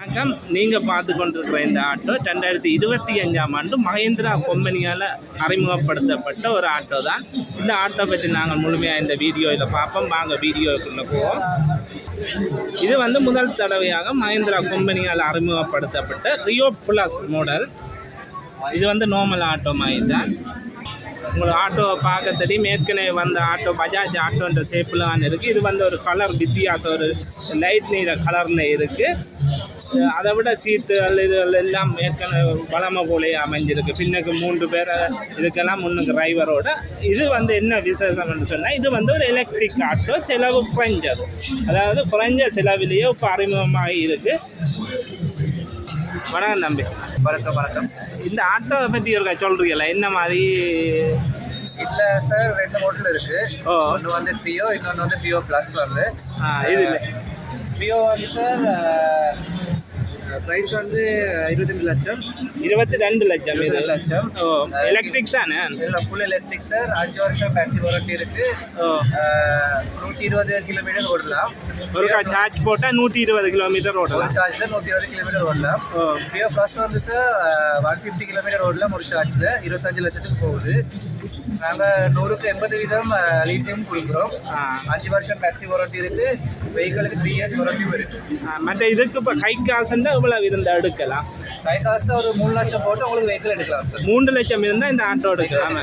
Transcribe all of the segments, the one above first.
வணக்கம். நீங்கள் பார்த்து கொண்டிருக்கிற இந்த ஆட்டோ ரெண்டாயிரத்தி இருபத்தி அஞ்சாம் ஆண்டு மகேந்திரா கம்பெனியால் அறிமுகப்படுத்தப்பட்ட ஒரு ஆட்டோ தான். இந்த ஆட்டோ பற்றி நாங்கள் முழுமையாக இந்த வீடியோவில் பார்ப்போம். வாங்க வீடியோக்குள்ளே போவோம். இது வந்து முதல் தடவையாக மகேந்திரா கம்பெனியால் அறிமுகப்படுத்தப்பட்ட ரியோ ப்ளஸ் மாடல் இது வந்து நார்மல் ஆட்டோ மாதிரி தான். உங்களுக்கு ஆட்டோ பார்க்க தெரியும் ஏற்கனவே வந்த ஆட்டோ பஜாஜ் ஆட்டோன்ற ஷேப்பில் இருக்குது இது வந்து ஒரு கலர் வித்தியாசம் ஒரு லைட் நீர கலரில் இருக்குது அதை விட சீட்டுகள் இதுகள் எல்லாம் ஏற்கனவே வளமை போலே அமைஞ்சிருக்கு. பின்னுக்கு மூன்று பேர் இதுக்கெல்லாம் முன்னுக்கு டிரைவரோட இது வந்து என்ன விசேஷம்னு சொன்னால் இது வந்து ஒரு எலக்ட்ரிக் ஆட்டோ செலவு குறைஞ்சது. அதாவது குறைஞ்ச செலவிலேயே இப்போ அறிமுகமாக இருக்குது வணக்கம் நம்பி வணக்கம் வணக்கம். இந்த ஆட்டோவை பற்றி இருக்கா சொல்கிறீங்களா என்ன மாதிரி? இதுல சார் ரெண்டு மாடல் இருக்கு. ஓ. ஒன்று வந்து ட்ரியோ இன்னொன்று வந்து ட்ரியோ ப்ளஸ் வந்து. இது இல்லை. ட்ரியோ வந்து சார் ப்ரைஸ் வந்து இருபத்தஞ்சு லட்சம். இருபத்தி ரெண்டு லட்சம் இருபது லட்சம். ஓ எலக்ட்ரிக் தானே? இதில் ஃபுல் எலக்ட்ரிக் சார் அஞ்சு வருஷம் பேட்டரி வாரண்டி இருக்கு. நூற்றி இருபது கிலோமீட்டர் ஓடலாம். ஒருக்கா சார்ஜ் போட்டால் நூற்றி இருபது கிலோமீட்டர் ஒரு ஓடலாம். சார்ஜில் நூற்றி இருபது கிலோமீட்டர் ஓடலாம். ட்ரியோ ப்ளஸ் வந்து சார் ஒன் ஃபிஃப்டி கிலோமீட்டர் ஓடலாம் ஒரு சார்ஜில் இருபத்தஞ்சு லட்சத்துக்கு போகுது. நாங்கள் நூறுக்கு எண்பது வீதம் லீசியம் கொடுக்குறோம். அஞ்சு வருஷம் பேட்டரி வாரண்டி இருக்கு. வெஹிக்கிளுக்கு த்ரீ இயர்ஸ் வாரண்டியும் இருக்கு. மற்ற இதுக்கு இப்போ கை காசுன்னா இவ்வளோ இருந்தால் எடுக்கலாம்? காசு ஒரு மூணு லட்சம் போட்டு உங்களுக்கு வெஹிக்கிள் எடுக்கலாம் சார் மூன்று லட்சம் இருந்தால் இந்த ஆட்டோ எடுக்கலாம்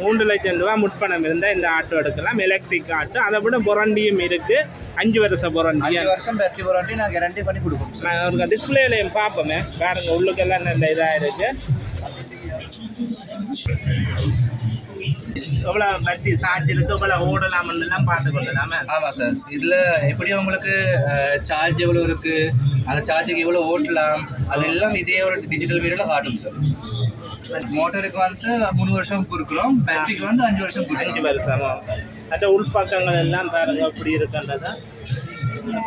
மூன்று லட்சம் ரூபா முற்பணம் இருந்தால் இந்த ஆட்டோ எடுக்கலாம். எலக்ட்ரிக் ஆட்டோ அதை விட புரண்டியும் இருக்குது அஞ்சு வருஷம் புரண்டி அஞ்சு வருஷம் பேட்டரி வாரண்டி நான் கேரண்டி பண்ணி கொடுப்போம் சார் நான் ஒரு டிஸ்பிளேலையும் பார்ப்போமே பாருங்க உள்ளுக்கெல்லாம் நல்ல இதாக இருக்கு எவ்வளோ பத்தி சார்ஜ் இருக்கு எவ்வளோ ஓடலாம்னு எல்லாம் பார்த்து கொள்ளலாமே. ஆமாம் சார் இதில் எப்படி உங்களுக்கு சார்ஜ் எவ்வளோ இருக்கு? அந்த சார்ஜுக்கு எவ்வளோ ஓட்டலாம்? அதெல்லாம் இதே ஒரு டிஜிட்டல் மீடியில் காட்டும் சார் மோட்டருக்கு வந்து மூணு வருஷம் கொடுக்குறோம் பேட்டரிக்கு வந்து அஞ்சு வருஷம் அஞ்சு கொடுக்குறோம் வருஷம் அந்த உள்பக்கங்கள் எல்லாம் பாருங்க எப்படி இருக்குன்றத.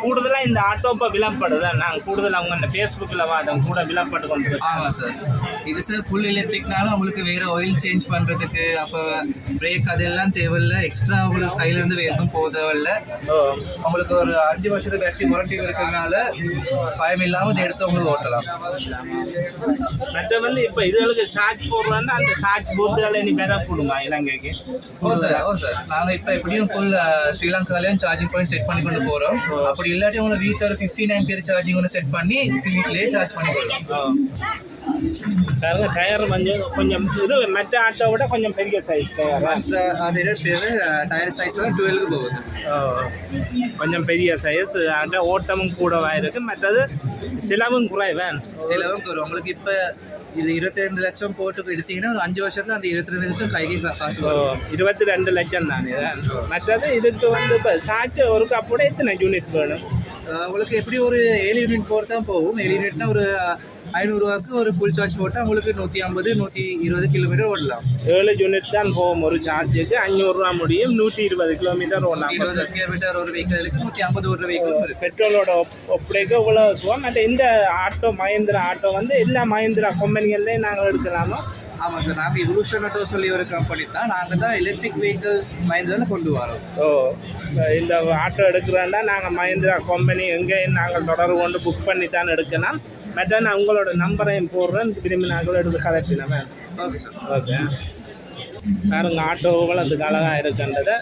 கூடுதலாக இந்த ஆட்டோ இப்போ விலப்படுது நாங்கள் கூடுதல் அவங்க அந்த ஃபேஸ்புக்கில் வாதம் கூட விலப்பட்டு கொண்டு. ஆமாம் சார் இது சார் ஃபுல் எலக்ட்ரிக்னால உங்களுக்கு வேறு ஆயில் சேஞ்ச் பண்ணுறதுக்கு அப்போ பிரேக் அதெல்லாம் தேவையில்ல. எக்ஸ்ட்ரா உங்களுக்கு கையில இருந்து வேறு எதுவும் போக தேவையில்ல. உங்களுக்கு ஒரு அஞ்சு வருஷத்து பேட்டரி வாரண்டி இருக்கிறதுனால பயம் இல்லாமல் இதை எடுத்து உங்களுக்கு ஓட்டலாம். மற்ற வந்து இப்போ இதுகளுக்கு சார்ஜ் போடுறோன்னா அந்த சார்ஜ் போட்டுகளை நீ பெற கொடுங்க இலங்கைக்கு? ஓ சார் ஓ சார் நாங்கள் இப்போ எப்படியும் ஃபுல் ஸ்ரீலங்காலையும் சார்ஜிங் பாயிண்ட் செட் பண்ணி கொண்டு போகிறோம் அப்படி இல்லாட்டி உங்களை வீட்டில் ஒரு ஃபிஃப்டி நைன் பேர் சார்ஜிங் ஒன்று செட் பண்ணி வீட்டிலேயே சார்ஜ் பண்ணி போடலாம் ஓ பாருங்க டயர் கொஞ்சம் கொஞ்சம் இது மற்ற ஆட்டோ விட கொஞ்சம் பெரிய சைஸ் டயர் பேர் டயர் சைஸ் டுவெலுக்கு போகுது. கொஞ்சம் பெரிய சைஸ் ஆட்ட ஓட்டமும் கூடவாக இருக்கு மற்றது செலவும் குறைவேன் சிலவும் உங்களுக்கு இப்போ இது இருபத்தி லட்சம் போட்டு எடுத்தீங்கன்னா ஒரு அஞ்சு வருஷத்துல அந்த இருபத்தி ரெண்டு லட்சம் கைக்கு காசு வரும். இருபத்தி ரெண்டு லட்சம் தானே. மற்றது இதுக்கு வந்து இப்போ சார்ஜ் ஒரு கப்போட எத்தனை யூனிட் வேணும்? உங்களுக்கு எப்படி ஒரு ஏழு யூனிட் போர் தான் போகும்? ஏழு யூனிட்னா ஒரு ஐநூறுரூவாக்கு ஒரு ஃபுல் சார்ஜ் போட்டால் உங்களுக்கு நூற்றி ஐம்பது நூற்றி இருபது கிலோமீட்டர் ஓடலாம். ஏழு யூனிட் தான் போகும். ஒரு சார்ஜுக்கு அஞ்சூறுரூவா முடியும். நூற்றி இருபது கிலோமீட்டர் ஓடலாம். இருபது கிலோமீட்டர் ஒரு வெஹிக்கிளுக்கு நூற்றி ஐம்பது ஒரு வெஹிக்கிளும் இருக்கு. பெட்ரோலோட ஒப்படைக்க இவ்வளோ சுகம்? மற்ற இந்த ஆட்டோ மஹேந்திரா ஆட்டோ வந்து எல்லா மஹேந்திரா கம்பெனிகள்லேயும் நாங்கள் எடுக்கலாமா? ஆமாம் சார் நாங்கள் இவல்யூஷன் ஆட்டோ சொல்லி ஒரு கம்பெனி தான். நாங்கள் தான் எலக்ட்ரிக் வெஹிக்கிள் மைண்டில் கொண்டு வரோம். ஓ இந்த ஆட்டோ எடுக்கிறோன்னா நாங்கள் மஹேந்திரா கம்பெனி எங்கேயும் நாங்கள் தொடர்பு கொண்டு புக் பண்ணி தான் எடுக்கலாம். மற்ற நான் உங்களோட நம்பரையும் போடுறேன். திரும்பி நாங்களும் எடுத்து கலப்பினமே ஓகே சார் ஓகே பாருங்க ஆட்டோவுகள் அதுக்கு அழகாக இருக்கின்றதை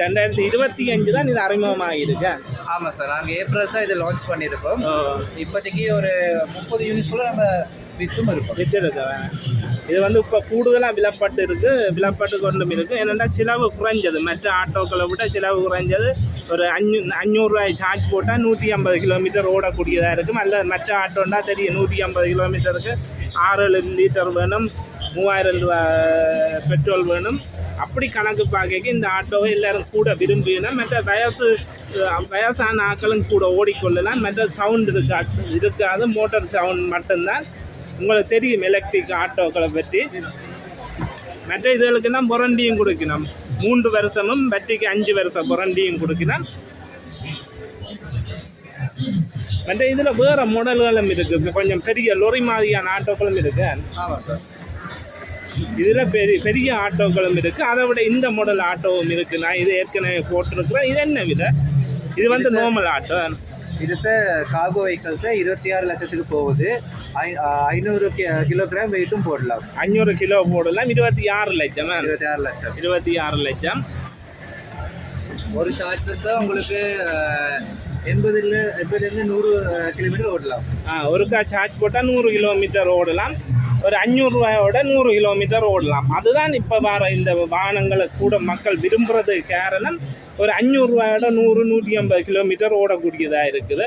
ரெண்டாயிரத்தி இருபத்தி அஞ்சு தான் இது அறிமுகமாக இருக்கு ஆமாம் சார் நாங்கள் ஏப்ரல் தான் இதை லான்ச் பண்ணியிருக்கோம். இப்போதைக்கு ஒரு முப்பது யூனிட்ஸ்குள்ளே நாங்கள் வித்தும் இருக்கோம். வித்திருக்கு இது வந்து இப்போ கூடுதலாக விலப்பட்டு இருக்கு. விலப்பட்டு கொண்டும் இருக்கு. என்னென்னா செலவு குறைஞ்சது. மற்ற ஆட்டோக்களை விட செலவு குறைஞ்சது. ஒரு அஞ்சு அஞ்சூறுரூவாய் சார்ஜ் போட்டால் நூற்றி ஐம்பது கிலோமீட்டர் ஓடக்கூடியதாக இருக்கும். அல்ல மற்ற ஆட்டோன்னா தெரியும். நூற்றி ஐம்பது கிலோமீட்டருக்கு ஆறு லிட்டர் வேணும். மூவாயிரம் ரூபா பெட்ரோல் வேணும். அப்படி கணக்கு பார்க்க இந்த ஆட்டோவை எல்லாரும் கூட விரும்பினா மற்ற வயசு வயசான ஆட்களும் கூட ஓடிக்கொள்ளலாம். மற்ற சவுண்ட் இருக்கா இருக்காது. மோட்டார் சவுண்ட் மட்டும்தான். உங்களுக்கு தெரியும் எலக்ட்ரிக் ஆட்டோக்களை பற்றி. மற்ற இதுகளுக்குன்னா புரண்டியும் கொடுக்கணும். மூன்று வருஷமும் பேட்டரிக்கு அஞ்சு வருஷம் புரண்டியும் கொடுக்கணும். மற்ற இதில் வேறு மாடல்களும் இருக்குது கொஞ்சம் பெரிய லொரி மாதிரியான ஆட்டோக்களும் இருக்கு. ஆமாம் சார் இதில் பெரிய பெரிய ஆட்டோக்களும் இருக்குது அதை விட இந்த மாடல் ஆட்டோவும் இருக்குது நான் இது ஏற்கனவே போட்டிருக்கிறேன். இது என்ன வித? இது வந்து நார்மல் ஆட்டோ. இது சார் கார்கோ வெஹிக்கல்ஸ் இருபத்தி ஆறு லட்சத்துக்கு போகுது. ஐநூறு கிலோகிராம் வெயிட்டும் போடலாம். அஞ்சூறு கிலோ போடலாம். இருபத்தி ஆறு லட்சம் இருபத்தி ஆறு லட்சம். இருபத்தி ஆறு லட்சம். ஒரு சார்ஜில் சார் உங்களுக்கு எண்பதுல எண்பதுலேருந்து நூறு கிலோமீட்டர் ஓடலாம். ஆ, ஒருக்கா சார்ஜ் போட்டால் நூறு கிலோமீட்டர் ஓடலாம். ஒரு அஞ்சூறுரூவாயோட நூறு கிலோமீட்டர் ஓடலாம். அதுதான் இப்போ வர இந்த வாகனங்களை கூட மக்கள் விரும்புறது காரணம். ஒரு அஞ்சூறுரூவாயோட நூறு நூற்றி ஐம்பது கிலோமீட்டர் ஓடக்கூடியதாக இருக்குது.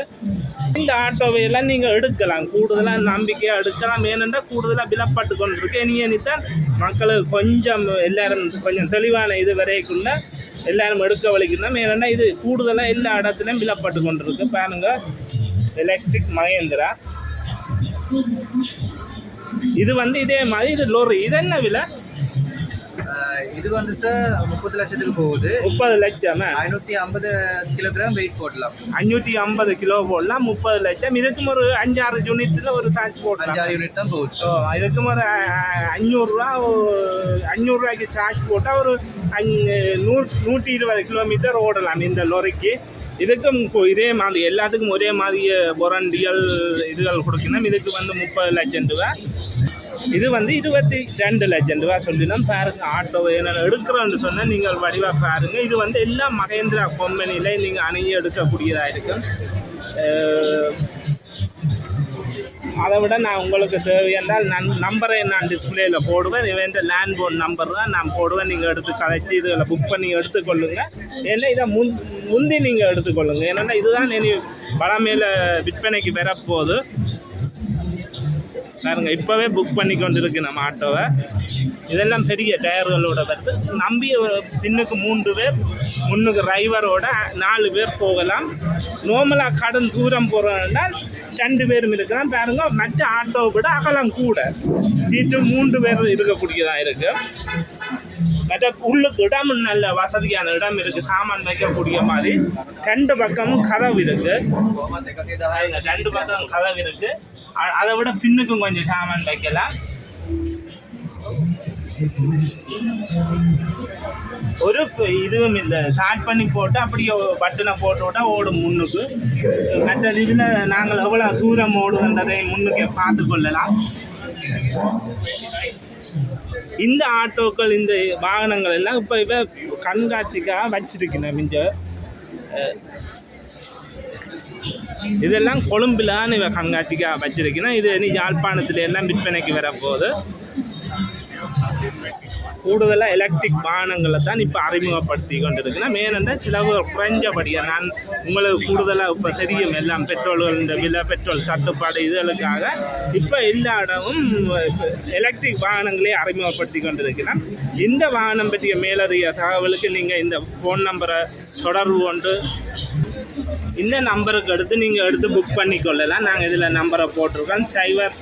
இந்த ஆட்டோவை எல்லாம் நீங்கள் எடுக்கலாம். கூடுதலாக நம்பிக்கையாக எடுக்கலாம். ஏனென்றால் கூடுதலாக விலப்பட்டு கொண்டிருக்கு. இனி இனித்தான் மக்களுக்கு கொஞ்சம் எல்லாரும் கொஞ்சம் தெளிவான இது வரைக்குள்ள எல்லாரும் எடுக்க வலிக்கணும் ஏனென்னா இது கூடுதலாக எல்லா இடத்துலையும் விலப்பட்டு கொண்டிருக்கு. பாருங்கள் எலக்ட்ரிக் மகேந்திரா. இது வந்து இதே மாதிரி இது லோரி. இது என்ன விலை? இது வந்து சார் முப்பது லட்சத்துக்கு போகுது. முப்பது லட்சம். ஐநூற்றி ஐம்பது கிலோகிராம் வெயிட் போடலாம். அஞ்சூற்றி ஐம்பது கிலோ போடலாம் முப்பது லட்சம். இதுக்கும் ஒரு அஞ்சாறு யூனிட்டில் ஒரு சார்ஜ் போடலாம். அஞ்சாறு யூனிட் தான் போகுது. ஸோ இதுக்கும் ஒரு அஞ்சூறுரூவா அஞ்சூறுரூவாய்க்கு சார்ஜ் போட்டால் ஒரு அஞ்சு நூ நூற்றி இருபது கிலோமீட்டர் ஓடலாம் இந்த லொரிக்கு. இதுக்கும் இப்போ இதே மாதிரி எல்லாத்துக்கும் ஒரே மாதிரி பொரண்டியல் இதுகள் கொடுக்கணும். இதுக்கு வந்து முப்பது லட்சம் ரூபா இது வந்து இருபத்தி ரெண்டு லட்சம் ரூபா சொல்லினோம். பாருங்க ஆட்டோ என்னென்ன எடுக்கிறோன்னு சொன்னால் நீங்கள் வடிவாக பாருங்கள் இது வந்து எல்லா மகேந்திரா கம்பெனியில் நீங்கள் அணுகி எடுக்கக்கூடியதாக இருக்கும். அதை விட நான் உங்களுக்கு தேவையானால் நன் நம்பரை நான் டிஸ்பிளேயில் போடுவேன். இவன் லேண்ட் போன் நம்பர் தான் நான் போடுவேன். நீங்கள் எடுத்து கதைச்சி இதில் புக் பண்ணி எடுத்துக்கொள்ளுங்க ஏன்னா இதை முன் முந்தி நீங்கள் எடுத்துக்கொள்ளுங்கள் ஏன்னா இதுதான் இனி பழமையில் விற்பனைக்கு வரப்போகுது. பாருங்க இப்போவே புக் பண்ணி கொண்டு இருக்கு நம்ம ஆட்டோவை. இதெல்லாம் பெரிய டயர்களோட வருது நம்பி பின்னுக்கு மூன்று பேர் முன்னுக்கு டிரைவரோட நாலு பேர் போகலாம். நார்மலாக கடன் தூரம் போகிறோம்னா ரெண்டு பேரும் இருக்கலாம். பாருங்க மற்ற ஆட்டோவை விட அகலம் கூட. சீட்டு மூன்று பேர் இருக்கக்கூடியதாக இருக்கு. மற்ற உள்ளுக்கு இடம் நல்ல வசதியான இடம் இருக்கு. சாமான் வைக்கக்கூடிய மாதிரி. ரெண்டு பக்கமும் கதவு இருக்கு. ரெண்டு பக்கம் கதவு இருக்கு. அதை விட பின்னுக்கும் கொஞ்சம் சாமான் வைக்கலாம். ஒரு இதுவும் இல்லை. ஸ்டார்ட் பண்ணி போட்டு அப்படியே பட்டனை போட்டு விட்டா ஓடும் முன்னுக்கு. மற்ற இதில் நாங்கள் எவ்வளோ தூரம் ஓடுகின்றதை முன்னுக்கே பார்த்து கொள்ளலாம். இந்த ஆட்டோக்கள் இந்த வாகனங்கள் எல்லாம் இப்போ இப்போ கண்காட்சிக்காக வச்சிருக்கணும் மிஞ்ச இதெல்லாம் கொழும்புலான்னு இவ கண்காட்சிக்காக வச்சிருக்கணும் இது இனி யாழ்ப்பாணத்துல எல்லாம் விற்பனைக்கு வரப்போகுது. கூடுதலாக எலக்ட்ரிக் வாகனங்களை தான் இப்போ அறிமுகப்படுத்தி கொண்டிருக்கிறேன் ஏனென்றால் செலவு குறைஞ்சபடியாக நான் உங்களுக்கு கூடுதலாக இப்போ தெரியும் எல்லாம். பெட்ரோல்கள் இந்த விலை பெட்ரோல் தட்டுப்பாடு இதுகளுக்காக இப்போ எல்லா இடமும் எலக்ட்ரிக் வாகனங்களே அறிமுகப்படுத்தி கொண்டிருக்கிறேன். இந்த வாகனம் பற்றிய மேலதிக தகவலுக்கு நீங்கள் இந்த ஃபோன் நம்பரை தொடர்பு கொண்டு இந்த நம்பருக்கு எடுத்து நீங்கள் எடுத்து புக் பண்ணி கொள்ளலாம் நாங்கள் இதில் நம்பரை போட்டிருக்கோம். சைவர்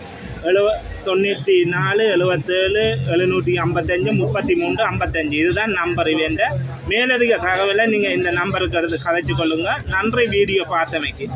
எழுவ தொண்ணூற்றி நாலு எழுபத்தேழு எழுநூற்றி ஐம்பத்தஞ்சு. முப்பத்தி மூன்று ஐம்பத்தஞ்சு இதுதான் நம்பர் வேண்ட மேலதிக தகவலை நீங்கள் இந்த நம்பருக்கு எடுத்து கதைச்சு கொள்ளுங்கள் நன்றி வீடியோ பார்த்தமைக்கு.